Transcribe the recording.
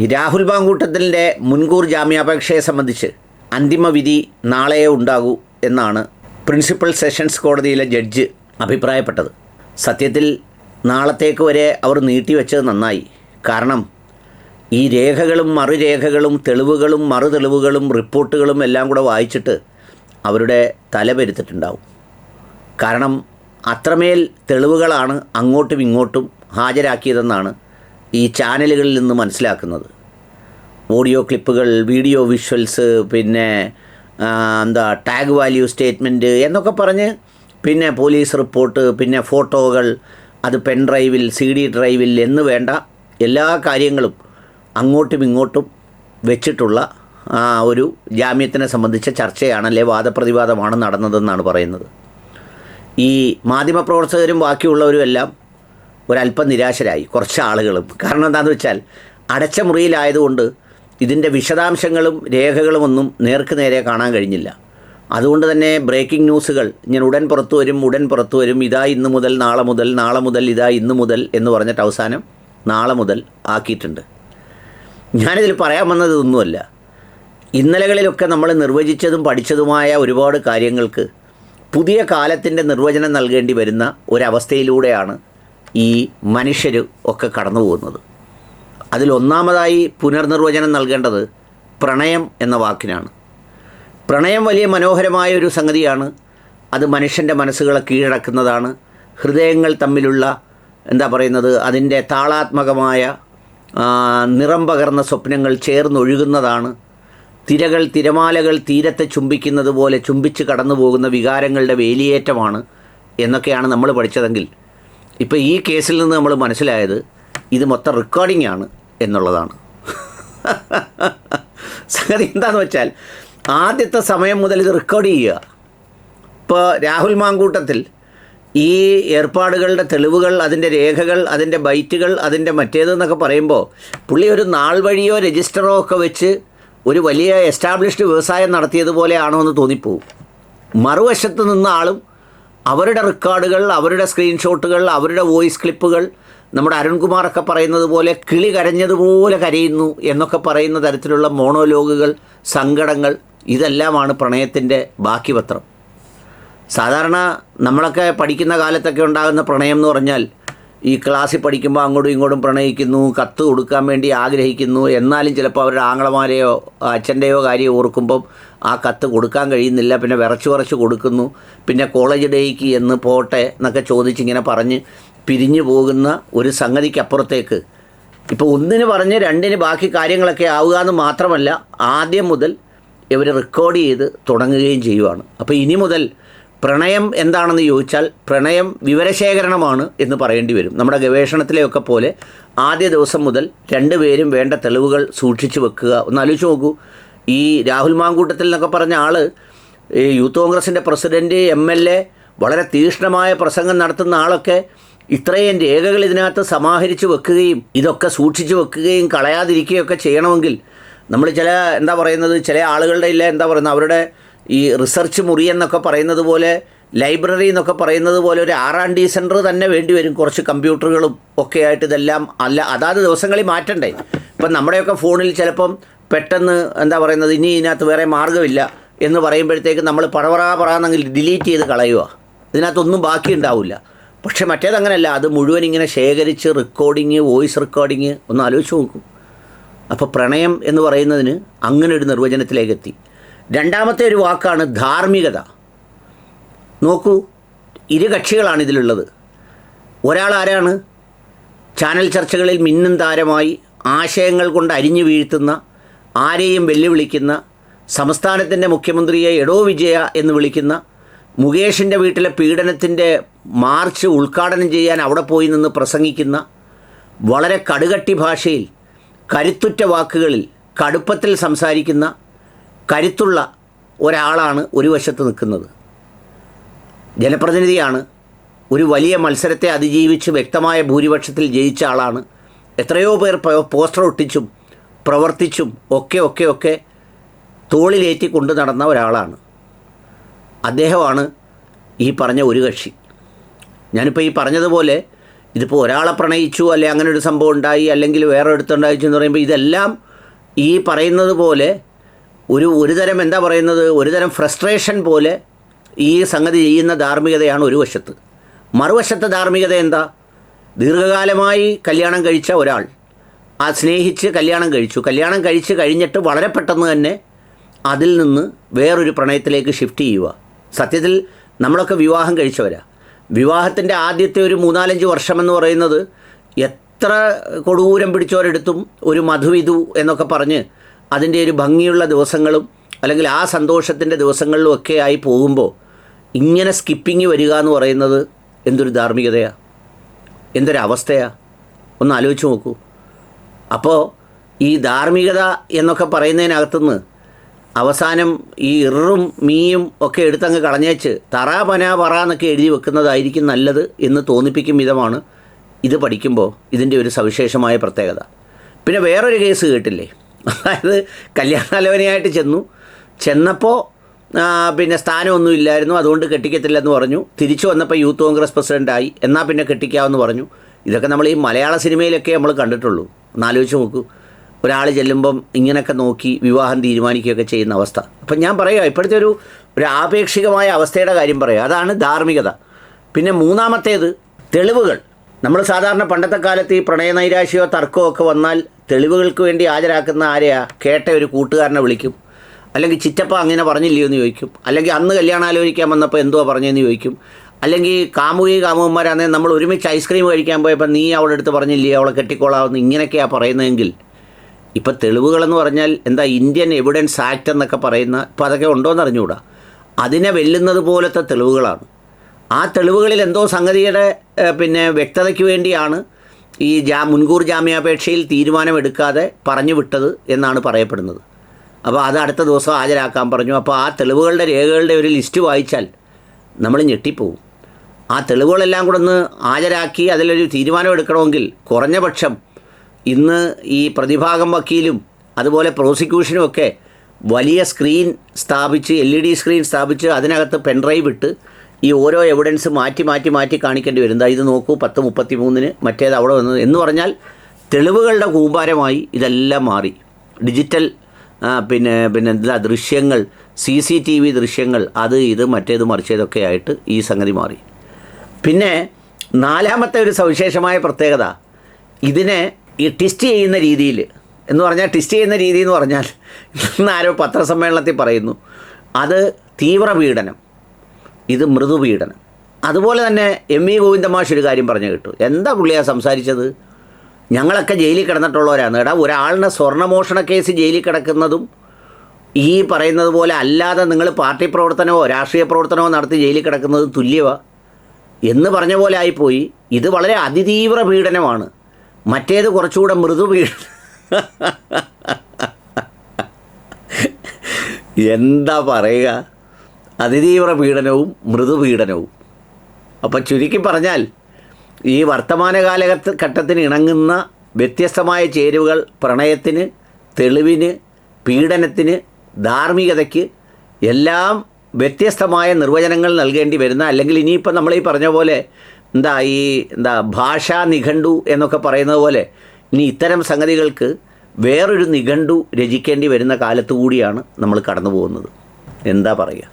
ഈ രാഹുൽ ബാങ്കൂട്ടത്തിന്റെ മുൻകൂർ ജാമ്യാപേക്ഷയെ സംബന്ധിച്ച് അന്തിമ വിധി നാളെയേ ഉണ്ടാകൂ എന്നാണ് പ്രിൻസിപ്പൽ സെഷൻസ് കോടതിയിലെ ജഡ്ജ് അഭിപ്രായപ്പെട്ടത്. സത്യത്തിൽ നാളത്തേക്ക് വരെ അവർ നീട്ടിവെച്ചത് നന്നായി. കാരണം ഈ രേഖകളും മറുരേഖകളും തെളിവുകളും മറുതെളിവുകളും റിപ്പോർട്ടുകളും എല്ലാം കൂടെ വായിച്ചിട്ട് അവരുടെ തല പെരുത്തിട്ടുണ്ടാവും. കാരണം അത്രമേൽ തെളിവുകളാണ് അങ്ങോട്ടും ഇങ്ങോട്ടും ഹാജരാക്കിയതെന്നാണ് ഈ ചാനലുകളിൽ നിന്ന് മനസ്സിലാക്കുന്നത്. ഓഡിയോ ക്ലിപ്പുകൾ വീഡിയോ വിഷ്വൽസ് പിന്നെ എന്താ ടാഗ് വാല്യൂ സ്റ്റേറ്റ്മെന്റ് എന്നൊക്കെ പറഞ്ഞ് പിന്നെ പോലീസ് റിപ്പോർട്ട് പിന്നെ ഫോട്ടോകൾ അത് പെൻ ഡ്രൈവിൽ സി ഡി ഡ്രൈവിൽ എന്ന് വേണ്ട എല്ലാ കാര്യങ്ങളും അങ്ങോട്ടും ഇങ്ങോട്ടും വെച്ചിട്ടുള്ള ഒരു ജാമ്യത്തിനെ സംബന്ധിച്ച ചർച്ചയാണ് അല്ലെ വാദപ്രതിവാദമാണ് നടന്നതെന്നാണ് പറയുന്നത്. ഈ മാധ്യമപ്രവർത്തകരും ബാക്കിയുള്ളവരും എല്ലാം ഒരല്പം നിരാശരായി കുറച്ച് ആളുകളും. കാരണം എന്താണെന്ന് വെച്ചാൽ അടച്ച മുറിയിലായതുകൊണ്ട് ഇതിന്റെ വിശദാംശങ്ങളും രേഖകളും ഒന്നും നേർക്ക് നേരെ കാണാൻ കഴിഞ്ഞില്ല. അതുകൊണ്ട് തന്നെ ബ്രേക്കിംഗ് ന്യൂസുകൾ ഞാൻ ഉടൻ പുറത്തു വരും ഉടൻ പുറത്തു വരും ഇതാ ഇന്ന് മുതൽ നാളെ മുതൽ നാളെ മുതൽ ഇതാ ഇന്ന് മുതൽ എന്ന് പറഞ്ഞിട്ട് അവസാനം നാളെ മുതൽ ആക്കിയിട്ടുണ്ട്. ഞാനിതിൽ പറയാൻ വന്നത് ഇതൊന്നുമല്ല. ഇന്നലകളിലൊക്കെ നമ്മൾ നിർവചിച്ചതും പഠിച്ചതുമായ ഒരുപാട് കാര്യങ്ങൾക്ക് പുതിയ കാലത്തിന്റെ നിർവചനം നൽകേണ്ടി വരുന്ന ഒരവസ്ഥയിലൂടെയാണ് ഈ മനുഷ്യർ ഒക്കെ കടന്നു പോകുന്നത്. അതിലൊന്നാമതായി പുനർനിർവചനം നൽകേണ്ടത് പ്രണയം എന്ന വാക്കിനാണ്. പ്രണയം വലിയ മനോഹരമായ ഒരു സംഗതിയാണ്. അത് മനുഷ്യന്റെ മനസ്സുകളെ കീഴടക്കുന്നതാണ്. ഹൃദയങ്ങൾ തമ്മിലുള്ള എന്താ പറയുന്നത് അതിന്റെ താളാത്മകമായ നിറം പകർന്ന സ്വപ്നങ്ങൾ ചേർന്നൊഴുകുന്നതാണ്. തിരകൾ തിരമാലകൾ തീരത്തെ ചുംബിക്കുന്നത് പോലെ ചുംബിച്ച് കടന്നു പോകുന്ന വികാരങ്ങളുടെ വേലിയേറ്റമാണ് എന്നൊക്കെയാണ് നമ്മൾ പഠിച്ചതെങ്കിൽ ഇപ്പോൾ ഈ കേസിൽ നിന്ന് നമ്മൾ മനസ്സിലായത് ഇത് മൊത്തം റെക്കോർഡിംഗ് ആണ് എന്നുള്ളതാണ്. സംഗതി എന്താണെന്ന് വെച്ചാൽ ആദ്യത്തെ സമയം മുതൽ ഇത് റെക്കോർഡ് ചെയ്യുക. ഇപ്പോൾ രാഹുൽ മാങ്കൂട്ടത്തിൽ ഈ ഏർപ്പാടുകളുടെ തെളിവുകൾ അതിന്റെ രേഖകൾ അതിന്റെ ബൈറ്റുകൾ അതിന്റെ മറ്റേതെന്നൊക്കെ പറയുമ്പോൾ പുള്ളി ഒരു നാൾ വഴിയോ രജിസ്റ്ററോ ഒക്കെ വെച്ച് ഒരു വലിയ എസ്റ്റാബ്ലിഷ്ഡ് വ്യവസായം നടത്തിയതുപോലെയാണോ എന്ന് തോന്നിപ്പോവും. മറുവശത്ത് നിന്ന ആളും അവരുടെ റെക്കോർഡുകൾ അവരുടെ സ്ക്രീൻഷോട്ടുകൾ അവരുടെ വോയിസ് ക്ലിപ്പുകൾ നമ്മുടെ അരുൺകുമാറൊക്കെ പറയുന്നത് പോലെ കിളി കരഞ്ഞതുപോലെ കരയുന്നു എന്നൊക്കെ പറയുന്ന തരത്തിലുള്ള മോണോലോഗുകൾ സങ്കടങ്ങൾ ഇതെല്ലാമാണ് പ്രണയത്തിന്റെ ബാക്കി പത്രം സാധാരണ നമ്മളൊക്കെ പഠിക്കുന്ന കാലത്തൊക്കെ ഉണ്ടാകുന്ന പ്രണയം എന്ന് പറഞ്ഞാൽ ഈ ക്ലാസ്സിൽ പഠിക്കുമ്പോൾ അങ്ങോട്ടും ഇങ്ങോട്ടും പ്രണയിക്കുന്നു കത്ത് കൊടുക്കാൻ വേണ്ടി ആഗ്രഹിക്കുന്നു. എന്നാലും ചിലപ്പോൾ അവരുടെ ആങ്ങളമാരെയോ അച്ഛന്റെയോ കാര്യം ഓർക്കുമ്പം ആ കത്ത് കൊടുക്കാൻ കഴിയുന്നില്ല. പിന്നെ വിറച്ച് വിറച്ച് കൊടുക്കുന്നു. പിന്നെ കോളേജ് ഡേക്ക് എന്ന് പോട്ടെ എന്നൊക്കെ ചോദിച്ചിങ്ങനെ പറഞ്ഞ് പിരിഞ്ഞു പോകുന്ന ഒരു സംഗതിക്കപ്പുറത്തേക്ക്. ഇപ്പോൾ ഒന്നിന് പറഞ്ഞ് രണ്ടിന് ബാക്കി കാര്യങ്ങളൊക്കെ ആവുക എന്ന് മാത്രമല്ല ആദ്യം മുതൽ ഇവർ റെക്കോർഡ് ചെയ്ത് തുടങ്ങുകയും ചെയ്യുവാണ്. അപ്പോൾ ഇനി മുതൽ പ്രണയം എന്താണെന്ന് ചോദിച്ചാൽ പ്രണയം വിവരശേഖരണമാണ് എന്ന് പറയേണ്ടി വരും. നമ്മുടെ ഗവേഷണത്തിലെയൊക്കെ പോലെ ആദ്യ ദിവസം മുതൽ രണ്ടുപേരും വേണ്ട തെളിവുകൾ സൂക്ഷിച്ചു വെക്കുക. ഒന്ന് ആലോചിച്ച് നോക്കൂ. ഈ രാഹുൽ മാങ്കൂട്ടത്തിൽ എന്നൊക്കെ പറഞ്ഞ ആൾ യൂത്ത് കോൺഗ്രസിന്റെ പ്രസിഡന്റ് എം എൽ എ വളരെ തീക്ഷ്ണമായ പ്രസംഗം നടത്തുന്ന ആളൊക്കെ ഇത്രയും രേഖകൾ ഇതിനകത്ത് സമാഹരിച്ച് വെക്കുകയും ഇതൊക്കെ സൂക്ഷിച്ചു വെക്കുകയും കളയാതിരിക്കുകയൊക്കെ ചെയ്യണമെങ്കിൽ നമ്മൾ ചില എന്താ പറയുന്നത് ചില ആളുകളുടെ ഇല്ല എന്താ പറയുന്നത് അവരുടെ ഈ റിസർച്ച് മുറി എന്നൊക്കെ പറയുന്നത് പോലെ ലൈബ്രറി എന്നൊക്കെ പറയുന്നത് പോലെ ഒരു ആർ ആൻഡ് ഡി സെന്റർ തന്നെ വേണ്ടി വരും. കുറച്ച് കമ്പ്യൂട്ടറുകളും ഒക്കെ ആയിട്ട് ഇതെല്ലാം അല്ല അതാത് ദിവസങ്ങളിൽ മാറ്റണ്ടേ. ഇപ്പം നമ്മുടെയൊക്കെ ഫോണിൽ ചിലപ്പം പെട്ടെന്ന് എന്താ പറയുന്നത് ഇനി ഇതിനകത്ത് വേറെ മാർഗമില്ല എന്ന് പറയുമ്പോഴത്തേക്ക് നമ്മൾ പടപറ പറയാന്നെങ്കിൽ ഡിലീറ്റ് ചെയ്ത് കളയുക. ഇതിനകത്തൊന്നും ബാക്കി ഉണ്ടാവില്ല. പക്ഷേ മറ്റേതങ്ങനെയല്ല അത് മുഴുവൻ ഇങ്ങനെ ശേഖരിച്ച് റെക്കോർഡിങ് വോയിസ് റെക്കോർഡിങ് ഒന്ന് ആലോചിച്ച് നോക്കും. അപ്പോൾ പ്രണയം എന്ന് പറയുന്നതിന് അങ്ങനെ ഒരു നിർവചനത്തിലേക്ക് എത്തി. രണ്ടാമത്തെ ഒരു വാക്കാണ് ധാർമ്മികത. നോക്കൂ ഇരു കക്ഷികളാണ് ഇതിലുള്ളത്. ഒരാൾ ആരാണ്? ചാനൽ ചർച്ചകളിൽ മിന്നും താരമായി ആശയങ്ങൾ കൊണ്ട് അരിഞ്ഞു വീഴ്ത്തുന്ന ആരെയും വെല്ലുവിളിക്കുന്ന സംസ്ഥാനത്തിന്റെ മുഖ്യമന്ത്രിയെ എടോ വിജയ എന്ന് വിളിക്കുന്ന മുകേഷിന്റെ വീട്ടിലെ പീഡനത്തിന്റെ മാർച്ച് ഉദ്ഘാടനം ചെയ്യാൻ അവിടെ പോയി നിന്ന് പ്രസംഗിക്കുന്ന വളരെ കടുകട്ടി ഭാഷയിൽ കരുത്തുറ്റ വാക്കുകളിൽ കടുപ്പത്തിൽ സംസാരിക്കുന്ന കരുത്തുള്ള ഒരാളാണ് ഒരു വശത്ത് നിൽക്കുന്നത്. ജനപ്രതിനിധിയാണ് ഒരു വലിയ മത്സരത്തെ അതിജീവിച്ച് വ്യക്തമായ ഭൂരിപക്ഷത്തിൽ ജയിച്ച ആളാണ്. എത്രയോ പേർ പോസ്റ്റർ ഒട്ടിച്ചും പ്രവർത്തിച്ചും ഒക്കെ ഒക്കെ ഒക്കെ തോളിലേറ്റി കൊണ്ടു നടന്ന ഒരാളാണ്. അദ്ദേഹമാണ് ഈ പറഞ്ഞ ഒരു കക്ഷി. ഞാനിപ്പോൾ ഈ പറഞ്ഞതുപോലെ ഇതിപ്പോൾ ഒരാളെ പ്രണയിച്ചു അല്ലെ അങ്ങനെ ഒരു സംഭവം ഉണ്ടായി അല്ലെങ്കിൽ വേറെ എടുത്തുണ്ടായിച്ചു എന്ന് പറയുമ്പോൾ ഇതെല്ലാം ഈ പറയുന്നത് പോലെ ഒരു ഒരു തരം എന്താ പറയുന്നത്? ഒരു തരം ഫ്രസ്ട്രേഷൻ പോലെ ഈ സംഗതി ചെയ്യുന്ന ധാർമ്മികതയാണ് ഒരു വശത്ത്. മറുവശത്തെ ധാർമ്മികത എന്താ? ദീർഘകാലമായി കല്യാണം കഴിച്ച ഒരാൾ ആ സ്നേഹിച്ച് കല്യാണം കഴിച്ചു. കല്യാണം കഴിച്ച് കഴിഞ്ഞിട്ട് വളരെ പെട്ടെന്ന് തന്നെ അതിൽ നിന്ന് വേറൊരു പ്രണയത്തിലേക്ക് ഷിഫ്റ്റ് ചെയ്യുക. സത്യത്തിൽ നമ്മളൊക്കെ വിവാഹം കഴിച്ചവരാ. വിവാഹത്തിന്റെ ആദ്യത്തെ ഒരു മൂന്നാലഞ്ച് വർഷമെന്ന് പറയുന്നത് എത്ര കൊടൂരം പിടിച്ചവരെടുത്തും ഒരു മധുവിധു എന്നൊക്കെ പറഞ്ഞ് അതിന്റെ ഒരു ഭംഗിയുള്ള ദിവസങ്ങളും അല്ലെങ്കിൽ ആ സന്തോഷത്തിന്റെ ദിവസങ്ങളിലും ഒക്കെ ആയി പോകുമ്പോൾ ഇങ്ങനെ സ്കിപ്പിങ് വരിക എന്ന് പറയുന്നത് എന്തൊരു ധാർമ്മികതയാണ് എന്തൊരവസ്ഥയാണ് ഒന്ന് ആലോചിച്ച് നോക്കൂ. അപ്പോൾ ഈ ധാർമ്മികത എന്നൊക്കെ പറയുന്നതിനകത്തുനിന്ന് അവസാനം ഈ ഇറും മീയും ഒക്കെ എടുത്തങ്ങ് കളഞ്ഞേച്ച് തറ പന പറ എന്നൊക്കെ എഴുതി വെക്കുന്നതായിരിക്കും നല്ലത് എന്ന് തോന്നിപ്പിക്കും വിധമാണ് ഇത് പഠിക്കുമ്പോൾ ഇതിന്റെ ഒരു സവിശേഷമായ പ്രത്യേകത. പിന്നെ വേറൊരു കേസ് കേട്ടില്ലേ? അതായത് കല്യാണാലോചനയായിട്ട് ചെന്നു. ചെന്നപ്പോൾ പിന്നെ സ്ഥാനമൊന്നും ഇല്ലായിരുന്നു. അതുകൊണ്ട് കെട്ടിക്കത്തില്ലെന്ന് പറഞ്ഞു. തിരിച്ചു വന്നപ്പോൾ യൂത്ത് കോൺഗ്രസ് പ്രസിഡന്റായി എന്നാൽ പിന്നെ കെട്ടിക്കാമെന്ന് പറഞ്ഞു. ഇതൊക്കെ നമ്മൾ ഈ മലയാള സിനിമയിലൊക്കെ നമ്മൾ കണ്ടിട്ടുള്ളൂ. ഒന്നാലോചിച്ച് നോക്കൂ. ഒരാൾ ചെല്ലുമ്പം ഇങ്ങനെയൊക്കെ നോക്കി വിവാഹം തീരുമാനിക്കുകയൊക്കെ ചെയ്യുന്ന അവസ്ഥ. അപ്പം ഞാൻ പറയുക ഇപ്പോഴത്തെ ഒരു ഒരു ആപേക്ഷികമായ അവസ്ഥയുടെ കാര്യം പറയുക അതാണ് ധാർമ്മികത. പിന്നെ മൂന്നാമത്തേത് തെളിവുകൾ. നമ്മൾ സാധാരണ പണ്ടത്തെ കാലത്ത് ഈ പ്രണയനൈരാശയോ തർക്കമോ ഒക്കെ വന്നാൽ തെളിവുകൾക്ക് വേണ്ടി ഹാജരാക്കുന്ന ആരെയാ? കേട്ട ഒരു കൂട്ടുകാരനെ വിളിക്കും. അല്ലെങ്കിൽ ചിറ്റപ്പ അങ്ങനെ പറഞ്ഞില്ലയോ എന്ന് ചോദിക്കും. അല്ലെങ്കിൽ അന്ന് കല്യാണം ആലോചിക്കാൻ വന്നപ്പോൾ എന്തോ പറഞ്ഞതെന്ന് ചോദിക്കും. അല്ലെങ്കിൽ കാമുകി കാമുകന്മാരാണെങ്കിൽ നമ്മൾ ഒരുമിച്ച് ഐസ്ക്രീം കഴിക്കാൻ പോയപ്പോൾ നീ അവളെ അടുത്ത് പറഞ്ഞില്ലേ അവളെ കെട്ടിക്കോളാമെന്ന് ഇങ്ങനെയൊക്കെയാണ് പറയുന്നതെങ്കിൽ. ഇപ്പം തെളിവുകളെന്ന് പറഞ്ഞാൽ എന്താ ഇന്ത്യൻ എവിഡൻസ് ആക്ട് എന്നൊക്കെ പറയുന്ന ഇപ്പോൾ അതൊക്കെ ഉണ്ടോയെന്ന് അറിഞ്ഞുകൂടാ അതിനെ വെല്ലുന്നത് പോലത്തെ തെളിവുകളാണ്. ആ തെളിവുകളിൽ എന്തോ സംഗതിയുടെ പിന്നെ വ്യക്തതയ്ക്ക് വേണ്ടിയാണ് ഈ ജാ മുൻകൂർ ജാമ്യാപേക്ഷയിൽ തീരുമാനമെടുക്കാതെ പറഞ്ഞു വിട്ടത് എന്നാണ് പറയപ്പെടുന്നത്. അപ്പോൾ അത് അടുത്ത ദിവസം ഹാജരാക്കാൻ പറഞ്ഞു. അപ്പോൾ ആ തെളിവുകളുടെ രേഖകളുടെ ഒരു ലിസ്റ്റ് വായിച്ചാൽ നമ്മൾ ഞെട്ടിപ്പോവും. ആ തെളിവുകളെല്ലാം കൂടെ ഒന്ന് ഹാജരാക്കി അതിലൊരു തീരുമാനമെടുക്കണമെങ്കിൽ കുറഞ്ഞ പക്ഷം ഇന്ന് ഈ പ്രതിഭാഗം വക്കീലും അതുപോലെ പ്രോസിക്യൂഷനും ഒക്കെ വലിയ സ്ക്രീൻ സ്ഥാപിച്ച് എൽ ഇ ഡി സ്ക്രീൻ സ്ഥാപിച്ച് അതിനകത്ത് പെൻഡ്രൈവ് ഇട്ട് ഈ ഓരോ എവിഡൻസ് മാറ്റി മാറ്റി മാറ്റി കാണിക്കേണ്ടി വരും ഇത് നോക്കൂ പത്ത് മുപ്പത്തി മൂന്നിന് മറ്റേത് അവിടെ വന്നത് എന്ന് പറഞ്ഞാൽ തെളിവുകളുടെ കൂമ്പാരമായി ഇതെല്ലാം മാറി. ഡിജിറ്റൽ പിന്നെ പിന്നെ എന്താ ദൃശ്യങ്ങൾ സി സി ടി വി ദൃശ്യങ്ങൾ അത് ഇത് മറ്റേത് മറിച്ചതൊക്കെ ആയിട്ട് ഈ സംഗതി മാറി. പിന്നെ നാലാമത്തെ ഒരു സവിശേഷമായ പ്രത്യേകത ഇതിനെ ഈ ടിസ്റ്റ് ചെയ്യുന്ന രീതിയിൽ എന്ന് പറഞ്ഞാൽ ടിസ്റ്റ് ചെയ്യുന്ന രീതി എന്ന് പറഞ്ഞാൽ ഇന്ന് ആരോ പത്രസമ്മേളനത്തിൽ പറയുന്നു അത് തീവ്രപീഡനം. ഇത് മൃദുപീഡനം. അതുപോലെ തന്നെ എം ഇ ഗോവിന്ദമാഷ് ഒരു കാര്യം പറഞ്ഞു കേട്ടു. എന്താ പുള്ളിയാ സംസാരിച്ചത്? ഞങ്ങളൊക്കെ ജയിലിൽ കിടന്നിട്ടുള്ളവരാണ്. എടാ ഒരാളിനെ സ്വർണമോഷണ കേസ് ജയിലിൽ കിടക്കുന്നതും ഈ പറയുന്നത് പോലെ അല്ലാതെ നിങ്ങൾ പാർട്ടി പ്രവർത്തനമോ രാഷ്ട്രീയ പ്രവർത്തനമോ നടത്തി ജയിലിൽ കിടക്കുന്നത് തുല്യമാണ് എന്ന് പറഞ്ഞ പോലെ ആയിപ്പോയി. ഇത് വളരെ അതിതീവ്ര പീഡനമാണ്. മറ്റേത് കുറച്ചുകൂടെ മൃദു പീഡനം എന്താ പറയുക? അതിതീവ്ര പീഡനവും മൃദുപീഡനവും. അപ്പം ചുരുക്കി പറഞ്ഞാൽ ഈ വർത്തമാന കാലഘട്ട ഘട്ടത്തിന് ഇണങ്ങുന്ന വ്യത്യസ്തമായ ചേരുവകൾ പ്രണയത്തിന് തെളിവിന് പീഡനത്തിന് ധാർമ്മികതയ്ക്ക് എല്ലാം വ്യത്യസ്തമായ നിർവചനങ്ങൾ നൽകേണ്ടി വരുന്ന അല്ലെങ്കിൽ ഇനിയിപ്പോൾ നമ്മൾ ഈ പറഞ്ഞ പോലെ എന്താ ഈ എന്താ ഭാഷാ നിഘണ്ടു എന്നൊക്കെ പറയുന്നത് പോലെ ഇനി ഇത്തരം സംഗതികൾക്ക് വേറൊരു നിഘണ്ടു രചിക്കേണ്ടി വരുന്ന കാലത്തു കൂടിയാണ് നമ്മൾ കടന്നു പോകുന്നത് എന്താ പറയുക?